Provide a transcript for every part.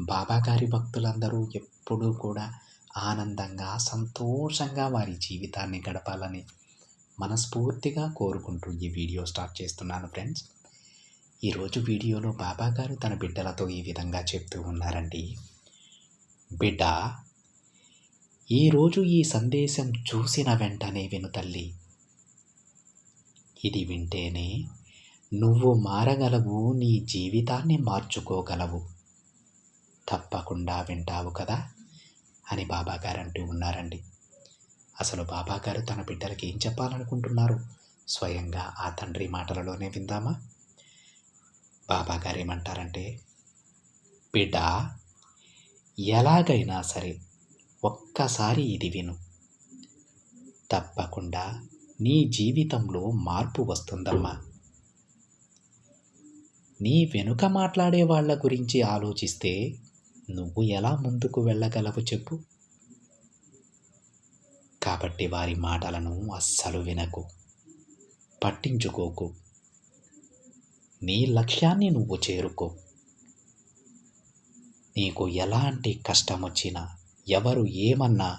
బాబాగారి భక్తులందరూ ఎప్పుడూ కూడా ఆనందంగా సంతోషంగా వారి జీవితాన్ని గడపాలని మనస్ఫూర్తిగా కోరుకుంటూ ఈ వీడియో స్టార్ట్ చేస్తున్నాను ఫ్రెండ్స్. ఈరోజు వీడియోలో బాబాగారు తన బిడ్డలతో ఈ విధంగా చెప్తూ ఉన్నారండి. బిడ్డ ఈరోజు ఈ సందేశం చూసిన వెంటనే విను తల్లి. ఇది వింటేనే నువ్వు మారగలవు నీ జీవితాన్ని మార్చుకోగలవు. తప్పకుండా వింటావు కదా అని బాబాగారు అంటూ ఉన్నారండి. అసలు బాబాగారు తన బిడ్డలకి ఏం చెప్పాలనుకుంటున్నారు? స్వయంగా ఆ తండ్రి మాటలలోనే విందామా? బాబాగారు ఏమంటారంటే బిడ్డ ఎలాగైనా సరే ఒక్కసారి ఇది విను. తప్పకుండా నీ జీవితంలో మార్పు వస్తుందమ్మా. నీ వెనుక మాట్లాడే వాళ్ళ గురించి ఆలోచిస్తే నువ్వు ఎలా ముందుకు వెళ్ళగలవు చెప్పు. కాబట్టి వారి మాటలను అస్సలు వినకు. పట్టించుకోకు. నీ లక్ష్యాన్ని నువ్వు చేరుకో. నీకు ఎలాంటి కష్టం వచ్చినా ఎవరు ఏమన్నా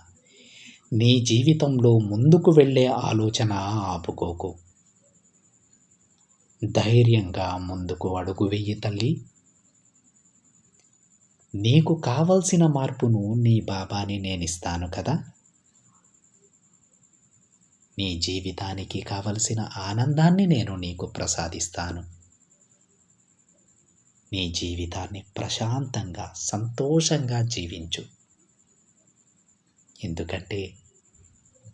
నీ జీవితంలో ముందుకు వెళ్ళే ఆలోచన ఆపుకోకు. ధైర్యంగా ముందుకు అడుగు వెయ్యి తల్లి. నీకు కావలసిన మార్పును నీ బాబాని నేనిస్తాను కదా. నీ జీవితానికి కావలసిన ఆనందాన్ని నేను నీకు ప్రసాదిస్తాను. నీ జీవితాన్ని ప్రశాంతంగా సంతోషంగా జీవించు. ఎందుకంటే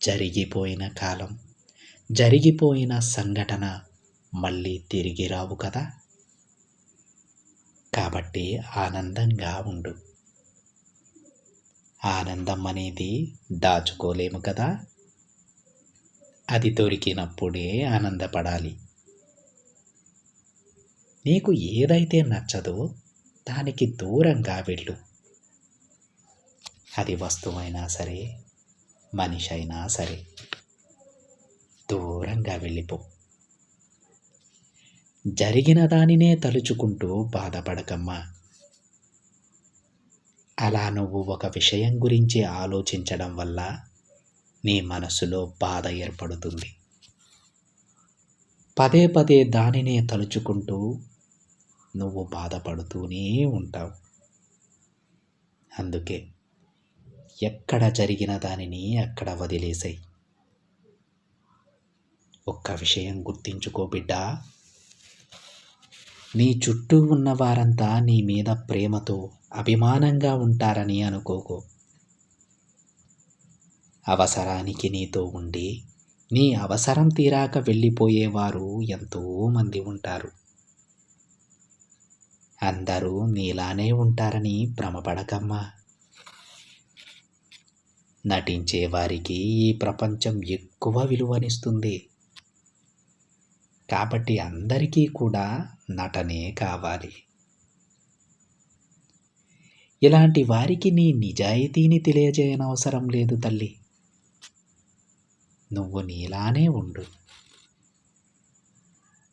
జరిగిపోయిన కాలం జరిగిపోయిన సంఘటన మళ్ళీ తిరిగి రావు కదా. కాబట్టి ఆనందంగా ఉండు. ఆనందం అనేది దాచుకోలేము కదా. అది దొరికినప్పుడే ఆనందపడాలి. నీకు ఏదైతే నచ్చదో దానికి దూరంగా వెళ్ళు. అది వస్తువైనా సరే మనిషి అయినా సరే దూరంగా వెళ్ళిపో. జరిగిన దానినే తలుచుకుంటూ బాధపడకమ్మా. అలా నువ్వు ఒక విషయం గురించి ఆలోచించడం వల్ల నీ మనసులో బాధ ఏర్పడుతుంది. పదే పదే దానినే తలుచుకుంటూ నువ్వు బాధపడుతూనే ఉంటావు. అందుకే ఎక్కడ జరిగిన దానిని అక్కడ వదిలేసాయి. ఒక్క విషయం గుర్తించుకో బిడ్డా. నీ చుట్టూ ఉన్న వారంతా నీ మీద ప్రేమతో అభిమానంగా ఉంటారని అనుకోకు. అవసరానికి నీతో ఉండి నీ అవసరం తీరాక వెళ్ళిపోయేవారు ఎంతోమంది ఉంటారు. అందరూ నీలానే ఉంటారని భ్రమపడకమ్మా. నటించే వారికి ఈ ప్రపంచం ఎక్కువ విలువనిస్తుంది. కాబట్టి అందరికీ కూడా నటనే కావాలి. ఇలాంటి వారికి నీ నిజాయితీని తెలియజేయనవసరం లేదు తల్లి. నువ్వు నీలానే ఉండు.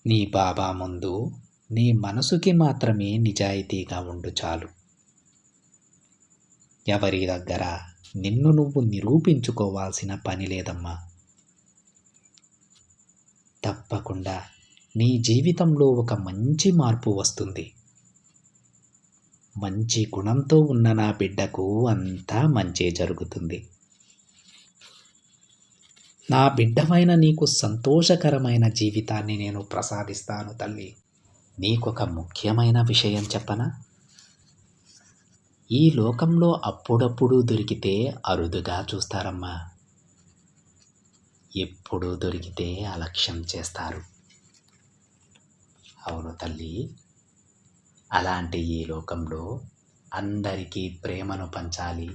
నీ బాబా ముందు నీ మనసుకి మాత్రమే నిజాయితీగా ఉండు చాలు. ఎవరి దగ్గర నిన్ను నువ్వు నిరూపించుకోవాల్సిన పని లేదమ్మా. తప్పకుండా. నీ జీవితంలో ఒక మంచి మార్పు వస్తుంది. మంచి గుణంతో ఉన్న నా బిడ్డకు అంతా మంచి జరుగుతుంది. నా బిడ్డమైన నీకు సంతోషకరమైన జీవితాన్ని నేను ప్రసాదిస్తాను తల్లి. నీకొక ముఖ్యమైన విషయం చెప్పనా? ఈ లోకంలో అప్పుడప్పుడు దొరికితే అరుదుగా చూస్తారమ్మా. ఎప్పుడు దొరికితే అలక్ష్యం చేస్తారు. అవును తల్లి. అలాంటి ఈ లోకంలో అందరికీ ప్రేమను పంచాలి.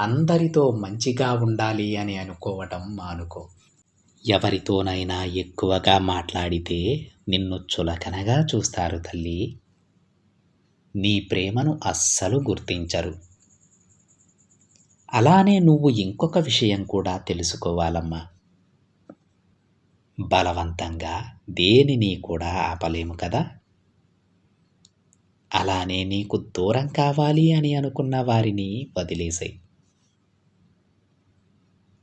అందరితో మంచిగా ఉండాలి అని అనుకోవటం మానుకో. ఎవరితోనైనా ఎక్కువగా మాట్లాడితే నిన్ను చులకనగా చూస్తారు తల్లి. నీ ప్రేమను అస్సలు గుర్తించరు. అలానే నువ్వు ఇంకొక విషయం కూడా తెలుసుకోవాలమ్మా. బలవంతంగా దేనిని కూడా ఆపలేము కదా? అలానే నీకు దూరం కావాలి అని అనుకున్న వారిని వదిలేసాయి.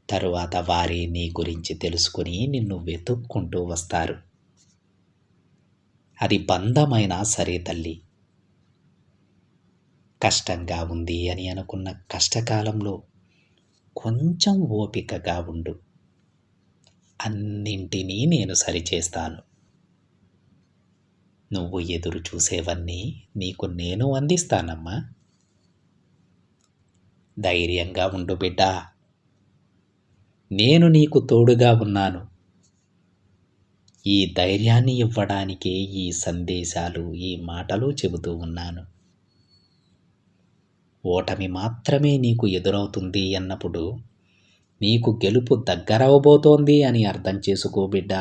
తరువాత వారి నీ గురించి తెలుసుకుని నిన్ను వెతుక్కుంటూ వస్తారు. అది బంధమైనా సరే తల్లి. కష్టంగా ఉంది అని అనుకున్న కష్టకాలంలో కొంచెం ఓపికగా ఉండు. అన్నింటినీ నేను సరిచేస్తాను. నువ్వు ఎదురు చూసేవన్నీ నీకు నేను అందిస్తానమ్మా. ధైర్యంగా ఉండు బిడ్డ. నేను నీకు తోడుగా ఉన్నాను. ఈ ధైర్యాన్ని ఇవ్వడానికే ఈ సందేశాలు ఈ మాటలు చెబుతూ ఉన్నాను. ఓటమి మాత్రమే నీకు ఎదురవుతుంది అన్నప్పుడు నీకు గెలుపు దగ్గరవబోతోంది అని అర్థం చేసుకో బిడ్డ.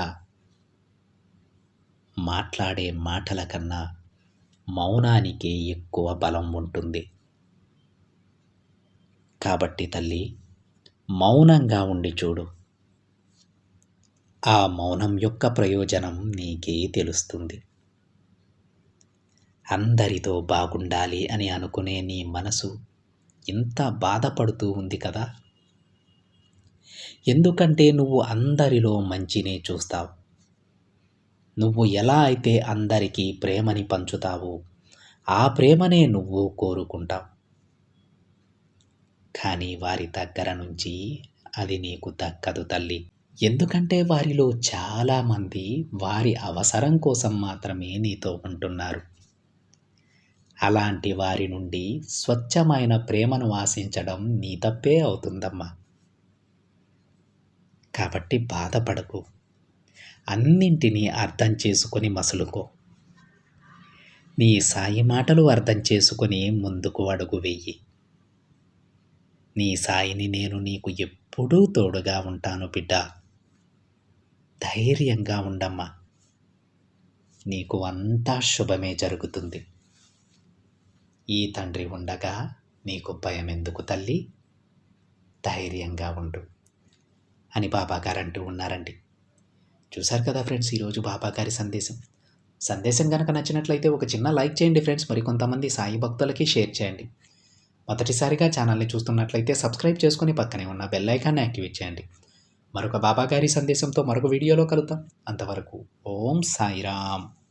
మాట్లాడే మాటల కన్నా మౌనానికే ఎక్కువ బలం ఉంటుంది. కాబట్టి తల్లి మౌనంగా ఉండి చూడు. ఆ మౌనం యొక్క ప్రయోజనం నీకే తెలుస్తుంది. అందరితో బాగుండాలి అని అనుకునే నీ మనసు ఇంత బాధపడుతూ ఉంది కదా? ఎందుకంటే నువ్వు అందరిలో మంచినే చూస్తావు. నువ్వు ఎలా అయితే అందరికీ ప్రేమని పంచుతావో ఆ ప్రేమనే నువ్వు కోరుకుంటావు. కానీ వారి దగ్గర నుంచి అది నీకు దక్కదు తల్లి. ఎందుకంటే వారిలో చాలామంది వారి అవసరం కోసం మాత్రమే నీతో ఉంటున్నారు. అలాంటి వారి నుండి స్వచ్ఛమైన ప్రేమను ఆశించడం నీ తప్పే అవుతుందమ్మా. కాబట్టి బాధపడకు. అన్నింటినీ అర్థం చేసుకొని మసులుకో. నీ సాయి మాటలు అర్థం చేసుకొని ముందుకు అడుగు వెయ్యి నీ సాయిని నేను నీకు ఎప్పుడూ తోడుగా ఉంటాను బిడ్డ. ధైర్యంగా ఉండమ్మా. నీకు అంతా శుభమే జరుగుతుంది. ఈ తండ్రి ఉండగా నీకు భయం ఎందుకు తల్లి? ధైర్యంగా ఉండు అని బాబాగారు అంటూ ఉన్నారండి. చూశారు కదా ఫ్రెండ్స్ ఈరోజు బాబాగారి సందేశం. సందేశం కనుక నచ్చినట్లయితే ఒక చిన్న లైక్ చేయండి ఫ్రెండ్స్. మరికొంతమంది సాయి భక్తులకి షేర్ చేయండి. మొదటిసారిగా ఛానల్ని చూస్తున్నట్లయితే సబ్స్క్రైబ్ చేసుకుని పక్కనే ఉన్న బెల్ ఐకాన్ని యాక్టివేట్ చేయండి. మరొక బాబాగారి సందేశంతో మరొక వీడియోలో కలుద్దాం. అంతవరకు ఓం సాయిరామ్.